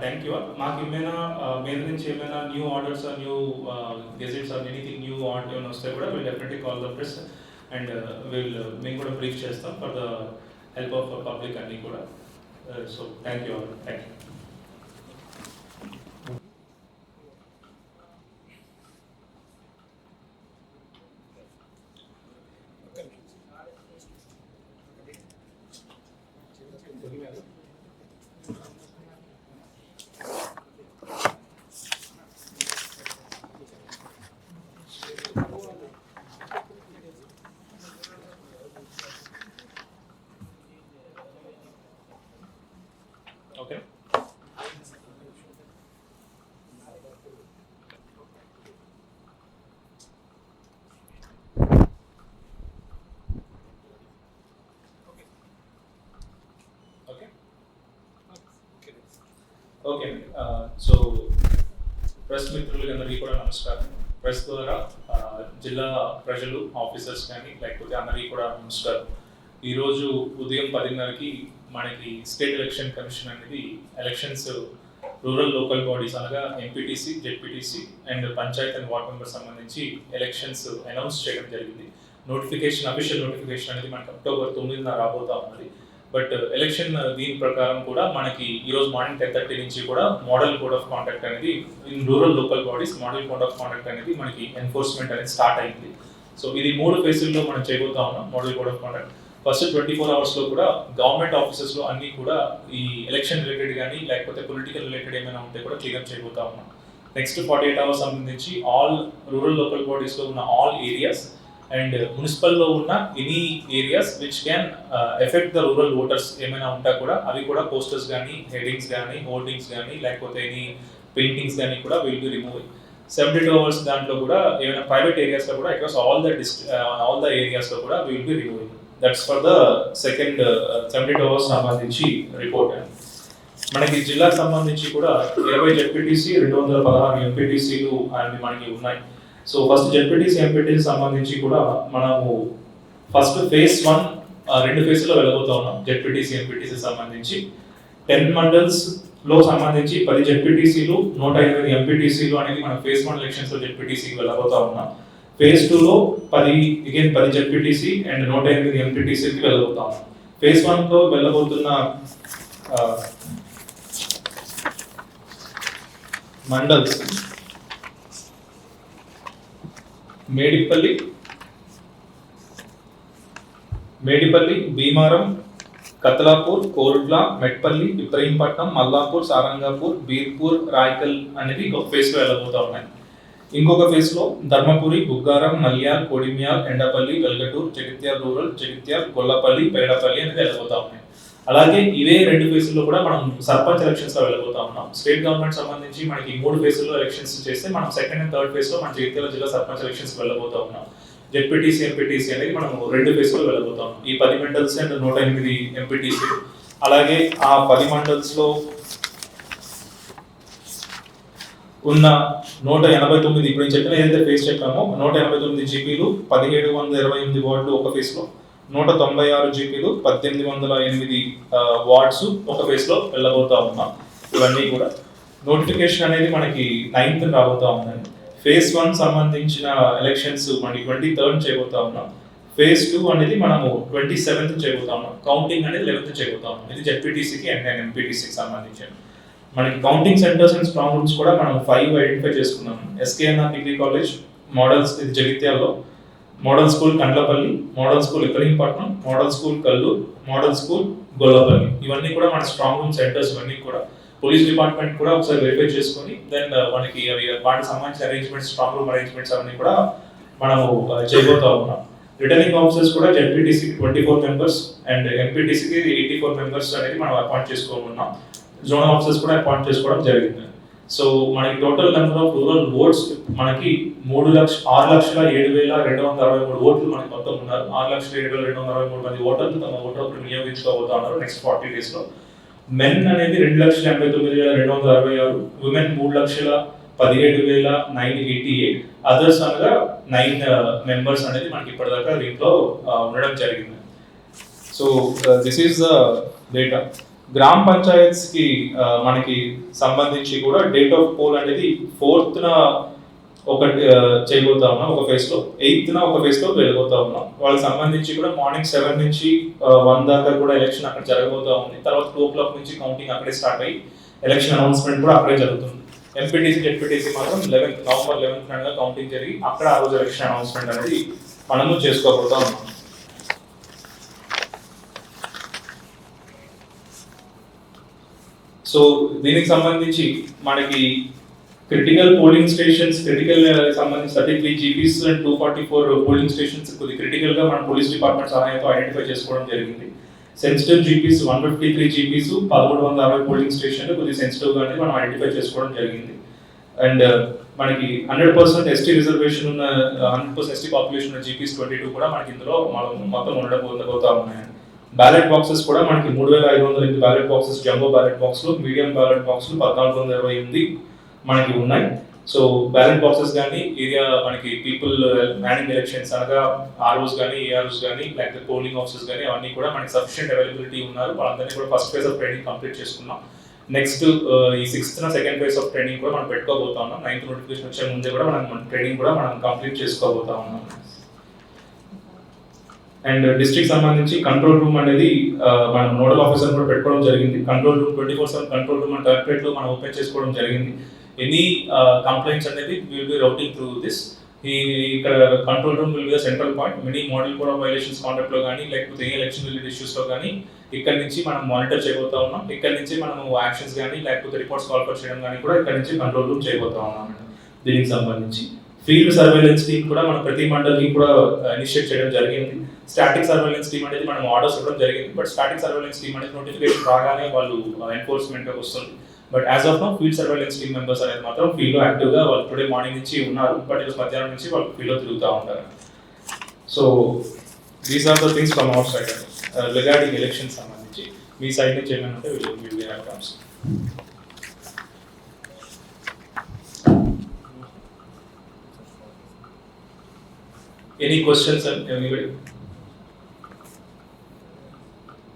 Thank you మాకు ఏమైనా మీద నుంచి ఏమైనా new orders new gazettes or anything new order ఏమైనా వస్తే కూడా will definitely call the press and will మేము కూడా బ్రీఫ్ చేస్తాం for the help of public అన్నీ కూడా so thank you thank you okay okay. Okay. So press మిత్రులందరికీ కూడా నమస్కారం. ప్రెస్ ద్వారా జిల్లా ప్రజలు ఆఫీసర్స్ కానీ లేకపోతే అందరికీ కూడా నమస్కారం. ఈరోజు ఉదయం పదిన్నరకి మనకి స్టేట్ ఎలక్షన్ కమిషన్ అనేది ఎలక్షన్స్ రూరల్ లోకల్ బాడీస్ అనగా MPTC ZPTC and panchayat and ward member సంబంధించి ఎలక్షన్స్ అనౌన్స్ చేయడం జరిగింది. నోటిఫికేషన్ అఫీషియల్ నోటిఫికేషన్ అనేది మనకి అక్టోబర్ తొమ్మిదిన రాబోతా ఉన్నది. బట్ ఎలక్షన్ దీని ప్రకారం కూడా మనకి ఈరోజు మార్నింగ్ టెన్ థర్టీ నుంచి కూడా మోడల్ కోడ్ ఆఫ్ కాండక్ట్ అనేది in rural local bodies model code of conduct అనేది మనకి ఎన్ఫోర్స్మెంట్ అనేది స్టార్ట్ అయింది. సో ఇది మూడు ఫేజుల్లో మనం చేయబోతా ఉన్నాం model code of conduct. First twenty four అవర్స్లో కూడా గవర్నమెంట్ ఆఫీసెస్లో అన్ని కూడా ఈ ఎలక్షన్ రిలేటెడ్ కానీ లేకపోతే పొలిటికల్ రిలేటెడ్ ఏమైనా ఉంటే కూడా క్లియర్ చేయబోతా ఉన్నాం. నెక్స్ట్ ఫార్టీ ఎయిట్ అవర్స్ సంబంధించి ఆల్ రూరల్ లోకల్ బాడీస్లో ఉన్న ఆల్ ఏరియాస్ అండ్ మున్సిపల్లో ఉన్న any areas which can effect the rural voters ఏమైనా ఉంటా కూడా అవి కూడా పోస్టర్స్ కానీ హెడింగ్స్ కానీ హోర్డింగ్స్ కానీ లేకపోతే ఎనీ పెయింటింగ్స్ కానీ కూడా will be remove seventy two hours దాంట్లో కూడా ఏమైనా ప్రైవేట్ ఏరియాస్లో కూడా across all the dist all the ఏరియాస్లో కూడా will be removing that's for the second seventy two hours సంబంధించి రిపోర్ట్ మనకి జిల్లాకు సంబంధించి కూడా ఇరవై జెడ్పీటీసీ రెండు వందల పదహారు ఎంపీటీసీలు అనేవి మనకి ఉన్నాయి. సో ఫస్ట్ జెడ్పీటీసీ ఎంపీటీసీ సంబంధించి కూడా మనము ఫస్ట్ ఫేజ్ వన్ రెండు ఫేజ్లో వెళ్ళబోతా ఉన్నాం. జెడ్పీటీసీ ఎంపీటీసీ సంబంధించి. టెన్ మండల్స్లో సంబంధించి పది జెడ్పీటీసీలు నూట ఎనిమిది ఎంపీటీసీలు అనేది మనం ఫేజ్ వన్ ఎలక్షన్స్లో జెడ్పీటీసీకి వెళ్ళబోతా ఉన్నాం. ఫేజ్ టూలో పది అగైన్ పది జెడ్పీటీసీ అండ్ నూట ఎనిమిది ఎంపీటీసీకి వెళ్ళబోతాం. ఫేజ్ వన్లో వెళ్ళబోతున్న మండల్స్ మేడిపల్లి మేడిపల్లి భీమారం కతలాపూర్ కోరుట్ల మెట్పల్లి ఇబ్రహీంపట్నం మల్లాపూర్ సారంగాపూర్ బీర్పూర్ రాయకల్ అనేది ఒక ఫేజ్ వెళ్ళబోతా ఉన్నాయి. ఇంకొక ఫేజ్లో ధర్మపురి బుగ్గారం మల్యాల్ కొడిమ్యాల్ ఎండపల్లి వెల్గటూర్ జగిత్యాల రూరల్ జగిత్యాల గొల్లపల్లి పేడపల్లి అనేది వెళ్ళబోతా ఉన్నాయి అలాగే ఇవే రెండు ఫేజుల్లో కూడా మనం సర్పంచ్ ఎలక్షన్స్లో వెళ్ళబోతా ఉన్నాం. స్టేట్ గవర్నమెంట్ సంబంధించి మనకి మూడు ఫేజుల్లో ఎలక్షన్స్ చేస్తే మనం సెకండ్ అండ్ థర్డ్ ఫేజ్లో మన జగిత్యాల జిల్లా సర్పంచ్ ఎలక్షన్స్ వెళ్ళబోతా ఉన్నాం. జెడ్పీటీసీ ఎంపీటీసీ అనేది మనం రెండు ఫేజ్లో వెళ్ళబోతాం ఈ పది మండల్స్ అండ్ నూట ఎనిమిది ఎంపీటీసీ అలాగే ఆ పది మండల్స్లో ఉన్న నూట ఎనభై తొమ్మిది. ఇప్పుడు నేను చెప్పిన ఏదైతే ఫేస్ చెప్పామో నూట ఎనభై తొమ్మిది జీపీలు పదిహేడు వందల ఇరవై ఎనిమిది వార్డులు ఒక ఫేస్లో నూట తొంభై ఆరు జీపీలు పద్దెనిమిది వందల ఎనిమిది వార్డ్స్ ఒక ఫేస్లో వెళ్ళబోతా ఉన్నాం. ఇవన్నీ కూడా. నోటిఫికేషన్ అనేది మనకి నైన్త్ రాబోతా ఉందండి. ఫేజ్ వన్ సంబంధించిన ఎలక్షన్స్ మనకి ట్వంటీ థర్డ్ చేయబోతా ఉన్నాం. ఫేజ్ టూ అనేది మనము ట్వంటీ సెవెంత్ చేయబోతా ఉన్నాం. కౌంటింగ్ అనేది లెవెన్త్ చేయబోతా ఉన్నాం. ఇది జెడ్పీటీసీకి అండ్ ఎంపీటీసీకి సంబంధించిన మనకి counting centres and strong rooms కూడా మనం ఫైవ్ ఐడెంటిఫై చేసుకున్నాం. ఎస్కేఎన్ఆర్ డిగ్రీ కాలేజ్ మోడల్స్ ఇది జగిత్యాల్లో model school Kandlapalli model school Ibrahimpatnam model school Kalluru model school Gollapalli. ఇవన్నీ కూడా మన స్ట్రాంగ్ రూమ్ సెంటర్స్ ఇవన్నీ కూడా. పోలీస్ డిపార్ట్మెంట్ కూడా ఒకసారి వెరిఫై చేసుకొని దెన్ uh, మనకి అవి వాటికి సంబంధించిన అరేంజ్మెంట్స్ స్ట్రాంగ్ రూమ్ అరేంజ్మెంట్స్ అవన్నీ కూడా మనము uh, చేయబోతా ఉన్నాం. రిటర్నింగ్ ఆఫీసర్స్ కూడా జెడ్పీటీసీకి ట్వంటీ ఫోర్ మెంబర్స్ అండ్ ఎంపీటీసీకి ఎయిటీ ఫోర్ మెంబర్స్ అనేది మనం అపాయింట్ చేసుకోమన్నాం జోనల్ ఆఫీసర్స్ కూడా అపాయింట్ చేసుకోవడం జరిగింది. సో మనకి total number of rural votes మనకి మూడు లక్ష ఆరు లక్షల ఏడు వేల రెండు వందల అరవై మూడు ఓట్లు మనకి మొత్తం ఉన్నారు. ఆరు లక్షల ఏడు వేల రెండు వందల అరవై మూడు మంది ఓటర్లు తమ ఓటర్ హక్కును వినియోగించుకోబోతా ఉన్నారు నెక్స్ట్ ఫార్టీ డేస్లో. మెన్ అనేది రెండు లక్షల ఎనభై తొమ్మిది వేల రెండు వందల అరవై ఆరు ఉమెన్ మూడు లక్షల పదిహేడు వేల నైన్ ఎయిటీ ఎయిట్. అదర్స్ అనగా నైన్ మెంబర్స్ uh, అనేది మనకి ఇప్పటిదాకా దీంట్లో uh, ఉండడం జరిగింది. So this is the data గ్రామ పంచాయత్స్కి మనకి సంబంధించి కూడా డేట్ ఆఫ్ పోల్ అనేది ఫోర్త్న ఒకటి చేయబోతా ఉన్నాం ఒక ఫేస్లో ఎయిత్న ఒక ఫేస్లో వెళ్ళబోతా ఉన్నాం. వాళ్ళకి సంబంధించి కూడా మార్నింగ్ సెవెన్ నుంచి వన్ దాకా కూడా ఎలక్షన్ అక్కడ జరగబోతా ఉంది. తర్వాత టూ ఓ క్లాక్ నుంచి కౌంటింగ్ అక్కడే స్టార్ట్ అయ్యి ఎలక్షన్ అనౌన్స్మెంట్ కూడా అక్కడే జరుగుతుంది. ఎంపీటీసీ జెడ్పీటీసీ మాత్రం లెవెన్త్ నవంబర్ లెవెన్త్ నాడుగా కౌంటింగ్ జరిగి అక్కడ ఆ రోజు ఎలక్షన్ అనౌన్స్మెంట్ అనేది మనము చేసుకోబోతా ఉన్నాం. సో దీనికి సంబంధించి మనకి క్రిటికల్ పోలింగ్ స్టేషన్స్ క్రిటికల్ సంబంధించి thirty three GPs and two forty four polling stations కొద్ది క్రిటికల్గా మన పోలీస్ డిపార్ట్మెంట్ సహాయంతో ఐడెంటిఫై చేసుకోవడం జరిగింది. Sensitive GPs one fifty three GPs పదమూడు వందల అరవై పోలింగ్ స్టేషన్ కొద్ది సెన్సిటివ్గా మనం ఐడెంటిఫై చేసుకోవడం జరిగింది. అండ్ uh, మనకి హండ్రెడ్ పర్సెంట్ ఎస్టీ రిజర్వేషన్ ఉన్న హండ్రెడ్ పర్సెంట్ ఎస్టీ పాపులేషన్ ఉన్న జీపీస్ ట్వంటీ టూ కూడా మనకి ఇందులో మనం మొత్తం ఉండడం పొందబోతా ఉన్నాయి బ్యాలెట్ బాక్సెస్ కూడా మనకి మూడు వేల ఐదు వందల ఎనిమిది బ్యాలెట్ బాక్సెస్ జంబో బ్యాలెట్ బాక్స్లు మీడియం బ్యాలెట్ బాక్స్లు పద్నాలుగు వందల ఇరవై ఎనిమిది మనకి ఉన్నాయి. సో బ్యాలెట్ బాక్సెస్ కానీ ఏరియా మనకి పీపుల్ మ్యానింగ్ ఎలక్షన్స్ అనగా ఆర్ఓస్ కానీ ఏఆర్ఓస్ కానీ లేకపోతే పోలింగ్ ఆఫీసెస్ కానీ అవన్నీ కూడా మనకి సఫిషియెంట్ అవైలబిలిటీ ఉన్నారు. వాళ్ళందరినీ కూడా first phase of training complete చేసుకున్నాం. నెక్స్ట్ uh, ఈ sixth second phase of training కూడా మనం పెట్టుకోబోతా ఉన్నాం. నైన్త్ నోటిఫికేషన్ వచ్చే ముందే కూడా మనం ట్రైనింగ్ కూడా మనం కంప్లీట్ చేసుకోబోతా ఉన్నాం. అండ్ డిస్ట్రిక్ట్ సంబంధించి కంట్రోల్ రూమ్ అనేది మనం నోడల్ ఆఫీసర్ కూడా పెట్టుకోవడం జరిగింది. Control room twenty four seven control room and కలెక్టరేట్లో మనం ఓపెన్ చేసుకోవడం జరిగింది. ఎనీ కంప్లైంట్స్ అనేది will be routing through this ఈ ఇక్కడ control room will be central point mini model కూడా వైలేషన్స్ కాంటాక్ట్లో కానీ లేకపోతే ఏ ఎలక్షన్ రిలేటెడ్ ఇష్యూస్లో కానీ ఇక్కడ నుంచి మనం మానిటర్ చేయబోతా ఉన్నాం. ఇక్కడ నుంచి మనం యాక్షన్స్ కానీ లేకపోతే రిపోర్ట్స్ కాల్ చేయడం కానీ కూడా ఇక్కడ నుంచి కంట్రోల్ రూమ్ చేయబోతా ఉన్నాం దీనికి సంబంధించి. ఫీల్డ్ సర్వేలెన్స్ టీమ్ కూడా మనం ప్రతి మండలికి కూడా ఇనిషియేట్ చేయడం జరిగింది. స్టాటిక్ సర్వేలెన్స్ టీమ్ అనేది మనం ఆర్డర్స్ ఇవ్వడం జరిగింది. బట్ స్టాటిక్ సర్వేలెన్స్ టీమ్ అనేది నోటిఫికేషన్ రాగానే వాళ్ళు ఎన్ఫోర్స్మెంట్ వస్తుంది but as of no field surveillance team members అనేది మాత్రం ఫీల్డ్లో యాక్టివ్గా వాళ్ళు టుడే మార్నింగ్ నుంచి ఉన్నారు. బట్ ఈరోజు మధ్యాహ్నం నుంచి వాళ్ళు ఫీల్డ్లో తిరుగుతూ ఉంటారు. So these are the things from our side regarding election సంబంధించి మీ సైడ్ నుంచి ఏమైనా ఉంటే will have comes any questions and anybody